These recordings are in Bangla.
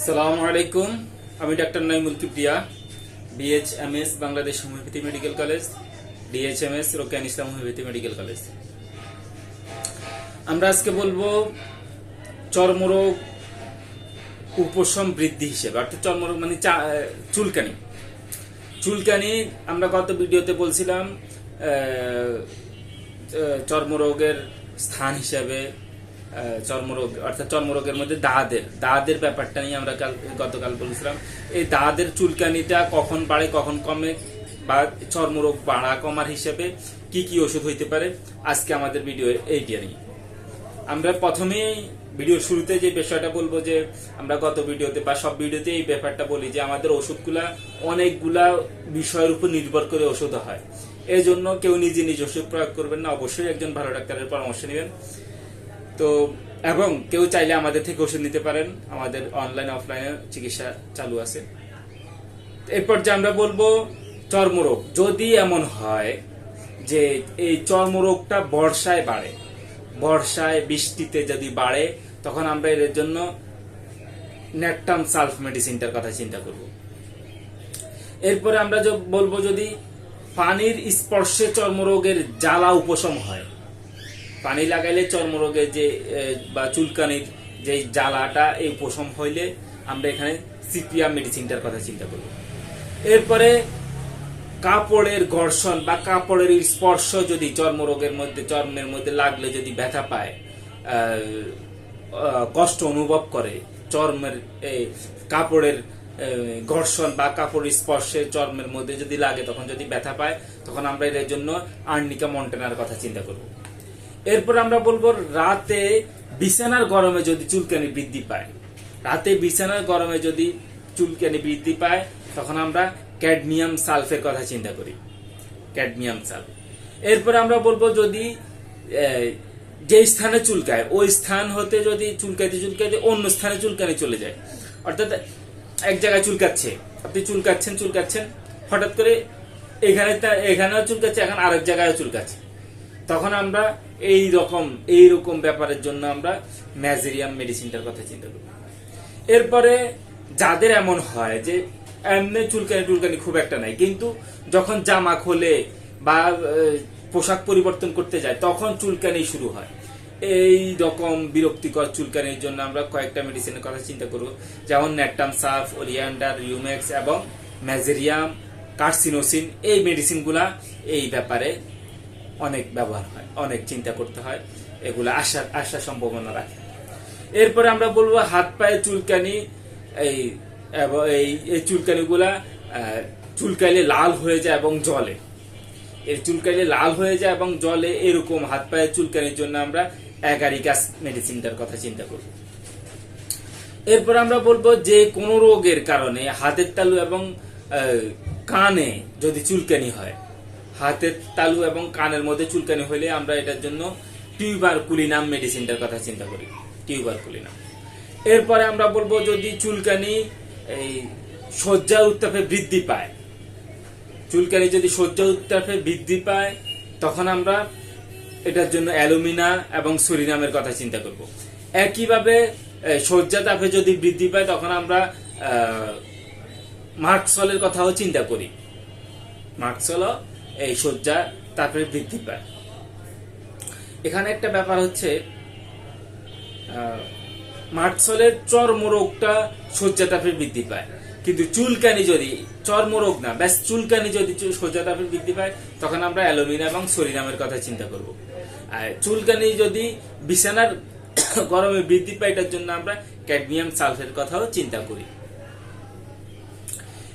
সালাম আলাইকুম। আমি doctor Naimul Kibria BHMS Bangladesh homeopathy medical college DHMS Rokeyan Islam homeopathy medical college. আমরা আজকে বলব চর্মরোগ উপশম বৃদ্ধি হিসেবে, অর্থাৎ চর্মরোগ মানে চুলকানি। চুলকানি আমরা গত ভিডিওতে বলছিলাম চর্মরোগের স্থান হিসেবে চর্মরোগ, অর্থাৎ চর্মরোগের মধ্যে দাঁদের দাঁদের ব্যাপারটা নিয়ে আমরা কাল, গতকাল বলেছিলাম। এই দাঁদের চুলকানিটা কখন বাড়ে, কখন কমে, বা চর্মরোগ বাড়া কমার হিসেবে কি কি ওষুধ হইতে পারে, আজকে আমাদের ভিডিও এইটা নিয়ে। আমরা প্রথমেই ভিডিও শুরুতে যে বিষয়টা বলব যে, আমরা গত ভিডিওতে বা সব ভিডিওতে এই ব্যাপারটা বলি যে, আমাদের ওষুধগুলা অনেকগুলা বিষয়ের উপর নির্ভর করে ওষুধ হয়। এই জন্য কেউ নিজে নিজ ওষুধ প্রয়োগ করবেন না, অবশ্যই একজন ভালো ডাক্তারের পরামর্শ নেবেন। তো, এবং কেউ চাইলে আমাদের থেকে ওষুধ নিতে পারেন। আমাদের অনলাইন অফলাইনে চিকিৎসা চালু আছে। এরপর যে আমরা বলব চর্মরোগ। যদি এমন হয় যে এই চর্মরোগটা বর্ষায় বাড়ে, বর্ষায় বৃষ্টিতে যদি বাড়ে, তখন আমরা এর জন্য নেকটাম সালফ মেডিসিনটার কথা চিন্তা করব। এরপরে আমরা বলব যদি পানির স্পর্শে চর্মরোগের জ্বালা উপশম হয় পানি লাগাইলে চর্মরোগের যে বা চুলকানির যে জ্বালাটা, এই উপশম হইলে আমরা এখানে সিপিয়া মেডিসিনটার কথা চিন্তা করব। এরপরে কাপড়ের ঘর্ষণ বা কাপড়ের স্পর্শ যদি চর্মরোগের মধ্যে, চর্মের মধ্যে লাগলে যদি ব্যথা পায় কষ্ট অনুভব করে, চর্মের কাপড়ের ঘর্ষণ বা কাপড় স্পর্শে চর্মের মধ্যে যদি লাগে তখন যদি ব্যথা পায়, তখন আমরা এর জন্য আর্নিকা মন্টেনার কথা চিন্তা করব। এরপর আমরা বলব রাতে বিছানার গরমে যদি চুলকানি বৃদ্ধি পায়। রাতে বিছানার গরমে যদি চুলকানি বৃদ্ধি পায়, তখন আমরা ক্যাডমিয়াম সালফের কথা চিন্তা করি। Cadmium sulph. এরপর আমরা বলব যদি যে স্থানে চুলকায়, ওই স্থান হতে যদি চুলকাইতে চুলকাইতে অন্য স্থানে চুলকানি চলে যায়। অর্থাৎ এক জায়গায় চুলকাচ্ছে, আপনি চুলকাচ্ছেন চুলকাচ্ছেন, হঠাৎ করে এখানে এখানেও চুলকাচ্ছে, এখন আরেক জায়গায় চুলকাচ্ছে। তখন আমরা এই রকম এই রকম ব্যাপারের জন্য আমরা ম্যাজেরিয়াম মেডিসিনটার কথা চিন্তা করি। এরপরে যাদের এমন হয় যে, এমনি চুলকানি টুলকানি খুব একটা নাই, কিন্তু যখন জামা খোলে বা পোশাক পরিবর্তন করতে যায়, তখন চুলকানি শুরু হয়। এই রকম বিরক্তিকর চুলকানির জন্য আমরা কয়েকটা মেডিসিনের কথা চিন্তা করব, যেমন ন্যাট্টাম সাফ ওরিয়ান্ডার রিউমেক্স এবং ম্যাজেরিয়াম, কার্সিনোসিন, এই মেডিসিনগুলা এই ব্যাপারে অনেক ব্যবহার হয়, অনেক চিন্তা করতে হয়, এগুলো আসার আসার সম্ভাবনা রাখে। এরপরে আমরা বলব হাত পায়ে চুলকানি, এই এই চুলকানিগুলা চুলকাইলে লাল হয়ে যায় এবং জলে এর চুলকাইলে লাল হয়ে যায় এবং জলে এরকম হাত পায়ে চুলকানির জন্য আমরা অ্যাগারিকাস মেডিসিনটার কথা চিন্তা করব এরপর আমরা বলব যে কোনো রোগের কারণে হাতের তালু এবং কানে যদি চুলকানি হয় হাতের তালু এবং কানের মধ্যে চুলকানি হলে আমরা এটার জন্য টিউবার কুলিনাম মেডিসিনটার কথা চিন্তা করি। Tuberculinum. এরপরে আমরা বলব যদি চুলকানি এই শয্যা উত্তাপে বৃদ্ধি পায়, চুলকানি যদি শয্যা উত্তাপে বৃদ্ধি পায়, তখন আমরা এটার জন্য অ্যালুমিনা এবং সুরিনামের কথা চিন্তা করব। একইভাবে শয্যা তাপে যদি বৃদ্ধি পায়, তখন আমরা মার্কসলের কথাও চিন্তা করি। মার্কসল এই শয্যা তারপরে বৃদ্ধি পায়। এখানে একটা ব্যাপার হচ্ছে আহ, মার্কসলের চর্মরোগটা শয্যাতাপে বৃদ্ধি পায়। কিন্তু চুলকানি যদি চর্মরোগ না ব্যাস চুলকানি যদি চু- শয্যাতাপে বৃদ্ধি পায় তখন আমরা অ্যালুমিনা এবং সরিনামের কথা চিন্তা করব। আর চুলকানি যদি বিছানার গরমে বৃদ্ধি পায় এটার জন্য আমরা ক্যাডমিয়াম সালফের কথাও চিন্তা করি।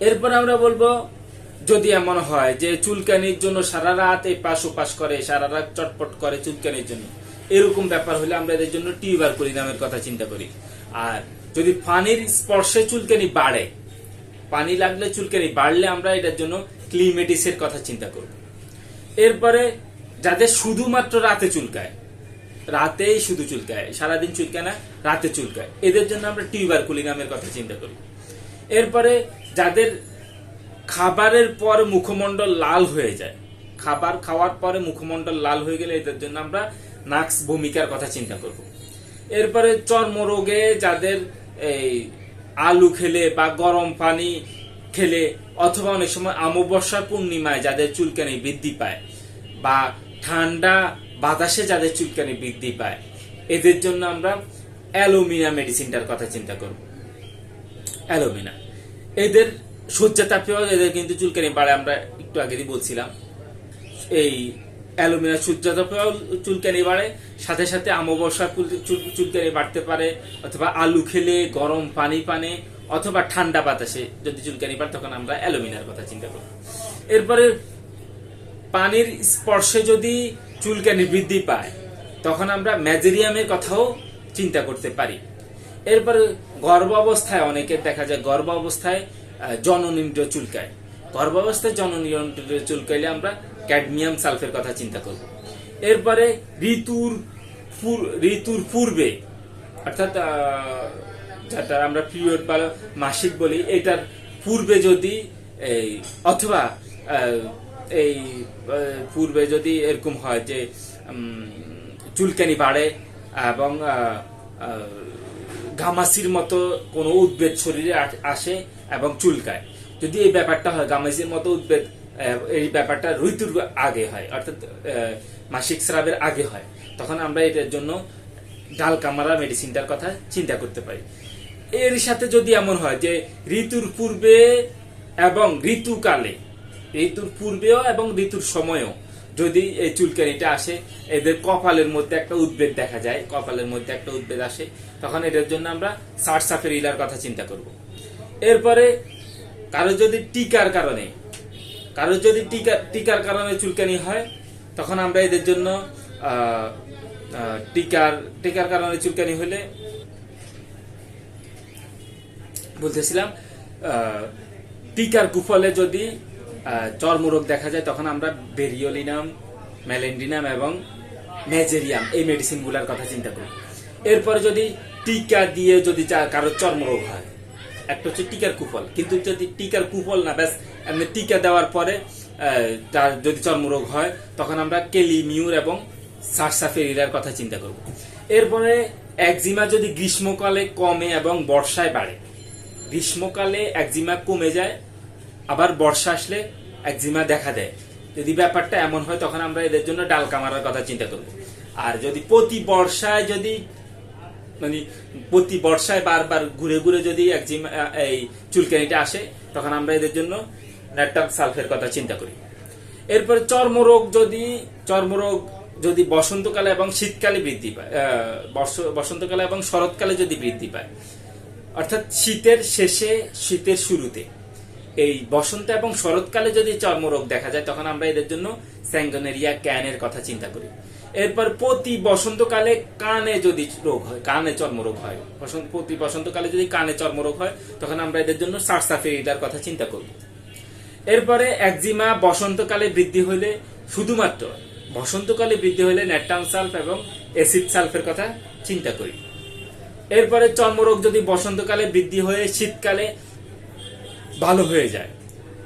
এরপর আমরা বলব যদি এমন হয় যে চুলকানির জন্য সারা রাত এই পাশ ওপাশ করে, সারা রাত চটপট করে চুলকানির জন্য, এরকম ব্যাপার হলে আমরা এদের জন্য টিউবার নামের কথা চিন্তা করি। আর যদি পানির স্পর্শে চুলকানি বাড়ে, পানি লাগলে চুলকানি বাড়লে আমরা এটার জন্য ক্লিমেটিসের কথা চিন্তা করব। এরপরে যাদের শুধুমাত্র রাতে চুলকায়, রাতেই শুধু চুলকায়, সারাদিন চুলকায় না, রাতে চুলকায়, এদের জন্য আমরা টিউবার কুলি নামের কথা চিন্তা করি। এরপরে যাদের খাবারের পর মুখমণ্ডল লাল হয়ে যায়। খাবার খাওয়ার পরে মুখমণ্ডল লাল হয়ে গেলে এদের জন্য আমরা নাক্স ভূমিকার কথা চিন্তা করব। এরপরে চর্মরোগে যাদের এই আলু খেলে বা গরম পানি খেলে অথবা অনেক সময় অমাবস্যার পূর্ণিমায় যাদের চুলকানি বৃদ্ধি পায় বা ঠান্ডা বাতাসে যাদের চুলকানি বৃদ্ধি পায়, এদের জন্য আমরা অ্যালোমিনা মেডিসিনটার কথা চিন্তা করব। অ্যালোমিনা। এদের সজ্জা তাপেও এদের কিন্তু চুলকানি বাড়ে আমরা একটু আগেই বলছিলাম। এই অ্যালুমিনা সূর্যাতপেও চুলকানি বাড়ে সাথে সাথে চুল- চুলকানি বাড়তে পারে, অথবা আলু খেলে, গরম পানি পানে, অথবা ঠান্ডা বাতাসে যদি চুলকানি বাড়ে তখন আমরা অ্যালুমিনার কথা চিন্তা করব এরপরে পানির স্পর্শে যদি চুলকানি বৃদ্ধি পায়, তখন আমরা ম্যাজেরিয়ামের কথাও চিন্তা করতে পারি। এরপরে গর্ভ অবস্থায় অনেকের দেখা যায় গর্ভ অবস্থায় জননিন্দ্র চুলকায়। গর্ভ অবস্থায় জননিন্দ্র চুলকাইলে আমরা ক্যাডমিয়াম সালফের কথা চিন্তা করব। এরপরে ঋতুর ঋতুর পূর্বে, অর্থাৎ যেটা আমরা পিরিয়ড বা মাসিক বলি, এটার পূর্বে যদি এই, অথবা এই পূর্বে যদি এরকম হয় যে চুলকানি বাড়ে এবং ঘামাসির মতো কোনো উদ্বেদ শরীরে আসে এবং চুলকায়। যদি এই ব্যাপারটা হয়, গামাসির মতো উদ্বেদ এই ব্যাপারটা ঋতুর আগে হয়, অর্থাৎ মাসিক স্রাবের আগে হয়, তখন আমরা এটার জন্য ডাল কামারা মেডিসিনটার কথা চিন্তা করতে পারি। এর সাথে যদি এমন হয় যে ঋতুর পূর্বে এবং ঋতুকালে, ঋতুর পূর্বেও এবং ঋতুর সময়ও যদি এই চুলকানিটা আসে, এদের কপালের মধ্যে একটা উদ্বেগ দেখা যায়, কপালের মধ্যে একটা উদ্বেগ আসে, তখন এটার জন্য আমরা সার সাফের ইলার কথা চিন্তা করব। এরপরে, কারও যদি টিকার কারণে, কারও যদি টিকা, টিকার কারণে চুলকানি হয়, তখন আমরা এদের জন্য টিকার টিকার কারণে চুলকানি হলে, বলতেছিলাম টিকার কুফলে যদি চর্মরোগ দেখা যায়, তখন আমরা বেরিওলিনাম ম্যালেন্ডিনাম এবং ম্যাজেরিয়াম, এই মেডিসিনগুলোর কথা চিন্তা করি। এরপরে যদি টিকা দিয়ে যদি কারোর চর্মরোগ হয়, একটা হচ্ছে টিকার কুফল। কিন্তু যদি টিকার কুফল না, ব্যাস, এমনি টিকা দেওয়ার পরে তার যদি চর্মরোগ হয়, তখন আমরা কেলিমিউর এবং সারসাফেরিলার কথা চিন্তা করব। এরপরে একজিমা যদি গ্রীষ্মকালে কমে এবং বর্ষায় বাড়ে, গ্রীষ্মকালে একজিমা কমে যায় আবার বর্ষা আসলে একজিমা দেখা দেয়। যদি ব্যাপারটা এমন হয়, তখন আমরা এদের জন্য ডাল কামারার কথা চিন্তা করব। আর যদি প্রতি বর্ষায় যদি মানে প্রতি বর্ষায় বারবার ঘুরে ঘুরে যদি একজিমা এই চুলকানিটা আসে, তখন আমরা এদের জন্য ন্যাটাম সালফের কথা চিন্তা করি। এরপরে চর্মরোগ যদি চর্মরোগ যদি বসন্তকালে এবং শীতকালে বৃদ্ধি পায় বসন্তকালে এবং শরৎকালে যদি বৃদ্ধি পায়, অর্থাৎ শীতের শেষে, শীতের শুরুতে এই বসন্ত এবং শরৎকালে যদি চর্মরোগ দেখা যায়, তখন আমরা এদের জন্য স্যাঙ্গনেরিয়া, ক্যানের কথা চিন্তা করি। এরপর প্রতি বসন্তকালে কানে যদি রোগ হয়, কানে চর্মরোগ হয়, বসন্ত, প্রতি বসন্তকালে যদি কানে চর্মরোগ হয়, তখন আমরা এদের জন্য সারসাফেরিডার কথা চিন্তা করব এরপরে একজিমা বসন্তকালে বৃদ্ধি হলে শুধুমাত্র বসন্তকালে বৃদ্ধি হলে ন্যাটাম সালফ এবং অ্যাসিড সালফের কথা চিন্তা করি। এরপরে চর্মরোগ যদি বসন্তকালে বৃদ্ধি হয়ে শীতকালে ভালো হয়ে যায়।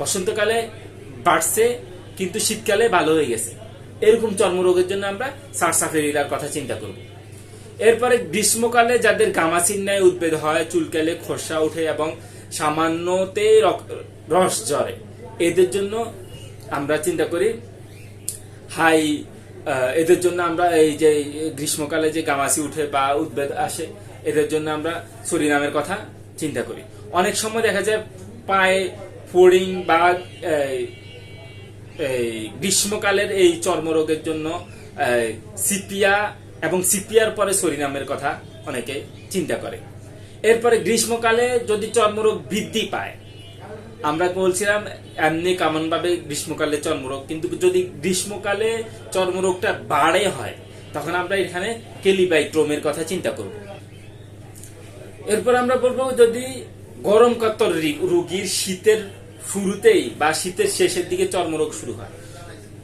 বসন্তকালে বাড়ছে, কিন্তু শীতকালে ভালো হয়ে গেছে। এরকম চর্মরোগের জন্য আমরা সারসাফেরিলার কথা চিন্তা করব। এরপরে গ্রীষ্মকালে যাদের গামাসিন ন্যায় উদ্বেদ হয়, চুলকালে খোসা ওঠে এবং সামান্যতে রস জ্বরে এদের জন্য আমরা চিন্তা করি, হাই এদের জন্য আমরা এই যে গ্রীষ্মকালে যে গামাসি উঠে বা উদ্বেদ আসে, এদের জন্য আমরা সরিনামের কথা চিন্তা করি। অনেক সময় দেখা যায় পায়ে ফোড়িং বা গ্রীষ্মকালের এই চর্মরোগের জন্য সিপিয়া এবং সিপিয়ার পরে সরিনামের কথা অনেকে চিন্তা করে। এরপরে গ্রীষ্মকালে যদি চর্মরোগ বৃদ্ধি পায়, আমরা বলছিলাম এমনি কামন ভাবে গ্রীষ্মকালে চর্মরোগ, কিন্তু যদি গ্রীষ্মকালে চর্মরোগটা বাড়ে হয়, তখন আমরা এখানে কেলিবাইক্রোমের কথা চিন্তা করব। এরপর আমরা বলব যদি গরম কাতর রি- রোগীর শীতের শুরুতেই বা শীতের শেষের দিকে চর্মরোগ শুরু হয়।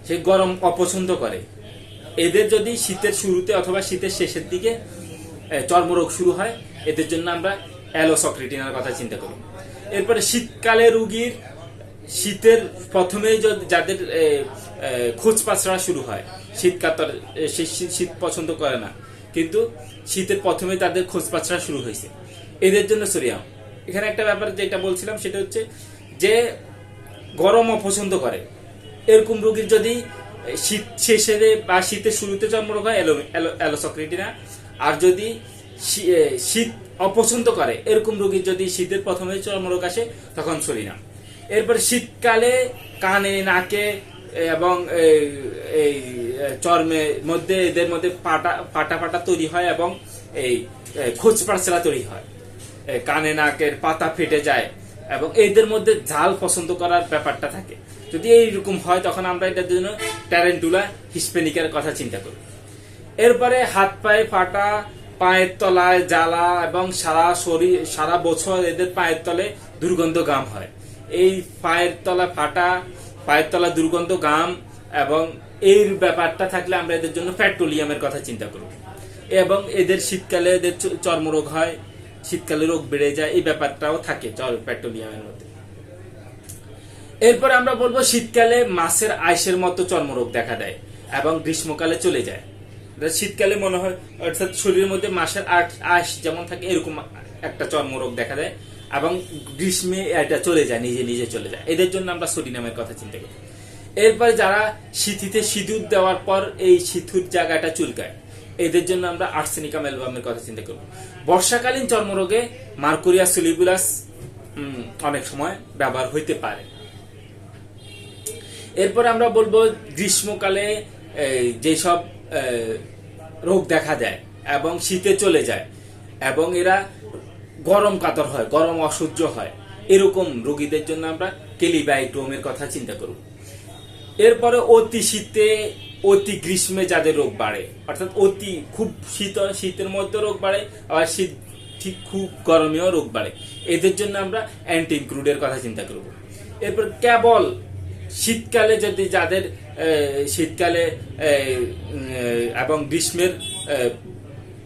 সে গরম অপছন্দ করে। এদের যদি শীতের শুরুতে অথবা শীতের শেষের দিকে চর্মরোগ শুরু হয়, এদের জন্য আমরা অ্যালোসক্রিটিনার কথা চিন্তা করি। এরপরে শীতকালে রুগীর শীতের প্রথমেই যদি যাদের খোঁজ পাচড়া শুরু হয়, শীত কাতর সে শীত- শীত পছন্দ করে না। কিন্তু শীতের প্রথমে তাদের খোঁজ পাচড়া শুরু হয়েছে। এদের জন্য সরিয়াম এখানে একটা ব্যাপার যেটা বলছিলাম, সেটা হচ্ছে যে গরম অপছন্দ করে। এরকম রোগীর যদি শীত শেষে বা শীতের শুরুতে চর্মরোগ হয় অ্যালোসক্রিটিনা। আর যদি শীত অপছন্দ করে, এরকম রোগীর যদি শীতের প্রথমে চর্মরোগ আসে, তখন সরিনাম এরপর শীতকালে কানে, নাকে এবং এই চর্মের মধ্যে, এদের মধ্যে পাটা পাটা পাটা তৈরি হয় এবং এই খোঁজ পাড়ছাড়া তৈরি হয়। কানে নাকের পাতা ফেটে যায় এবং এদের মধ্যে ঝাল পছন্দ করার ব্যাপারটা থাকে। যদি এইরকম হয়, তখন আমরা এটার জন্য ট্যারেন্টুলা হিসপেনিকের কথা চিন্তা করি। এরপরে হাত পায়ে ফাটা, পায়ের তলায় জ্বালা এবং সারা শরীর, সারা বছর এদের পায়ের তলে দুর্গন্ধ গাম হয়। এই পায়ের তলা ফাটা, পায়ের তলা দুর্গন্ধ গাম এবং এই ব্যাপারটা থাকলে আমরা এদের জন্য পেট্রোলিয়ামের কথা চিন্তা করব এবং এদের শীতকালে এদের চর্মরোগ হয় শীতকালে রোগ বেড়ে যায়, এই ব্যাপারটাও থাকে জল পেট্রোলিয়ামের মধ্যে। এরপর আমরা বলব শীতকালে মাছের আইসের মতো চর্মরোগ দেখা দেয় এবং গ্রীষ্মকালে চলে যায়। শীতকালে মনে হয়, অর্থাৎ শরীরের মধ্যে মাসের আইস যেমন থাকে, এরকম একটা চর্মরোগ দেখা দেয় এবং গ্রীষ্মে এটা চলে যায়, নিজে নিজে চলে যায়। এদের জন্য আমরা সরিনামের কথা চিন্তা করি। এরপরে যারা শীতিতে সিঁদুর দেওয়ার পর এই সিঁথুর জায়গাটা চুলকায় এদের জন্য আমরা আর্সেনিকাম অ্যালবামের কথা চিন্তা করব। বর্ষাকালীন চর্মরোগে মার্কুরিয়া সিলিবুলাস অনেক সময় ব্যবহার হইতে পারে। এরপর আমরা বলব গ্রীষ্মকালে যেসব রোগ দেখা যায় এবং শীতে চলে যায় এবং এরা গরম কাতর হয়, গরম অসহ্য হয়, এরকম রোগীদের জন্য আমরা কেলিবাইটোমের কথা চিন্তা করব। এরপরে অতি শীতে অতি গ্রীষ্মে যাদের রোগ বাড়ে। অর্থাৎ অতি খুব শীত, শীতের মধ্যে রোগ বাড়ে, আবার শীত ঠিক খুব গরমেও রোগ বাড়ে। এদের জন্য আমরা অ্যান্টি ইনক্লুডের কথা চিন্তা করব। এরপর কেবল শীতকালে যদি যাদের শীতকালে এবং গ্রীষ্মের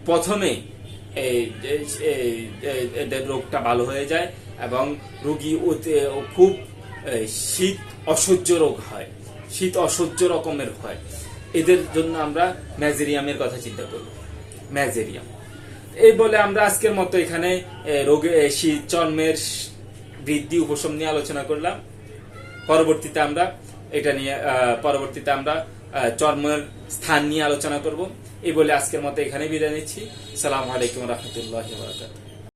প্রথমে এদের রোগটা ভালো হয়ে যায় এবং রোগী খুব শীত অসহ্য রোগ হয়। শীত অসহ্য রকমের হয়। এদের জন্য আমরা ম্যাজেরিয়ামের কথা চিন্তা করব ম্যাজেরিয়াম। এই বলে আমরা আজকের মতো এখানে রোগে চর্মের বৃদ্ধি উপশম নিয়ে আলোচনা করলাম। পরবর্তীতে আমরা এটা নিয়ে পরবর্তীতে আমরা চর্মের স্থান নিয়ে আলোচনা করব। এই বলে আজকের মতো এখানে বিদায় নিচ্ছি। সালাম আলাইকুম রহমতুল্লাহ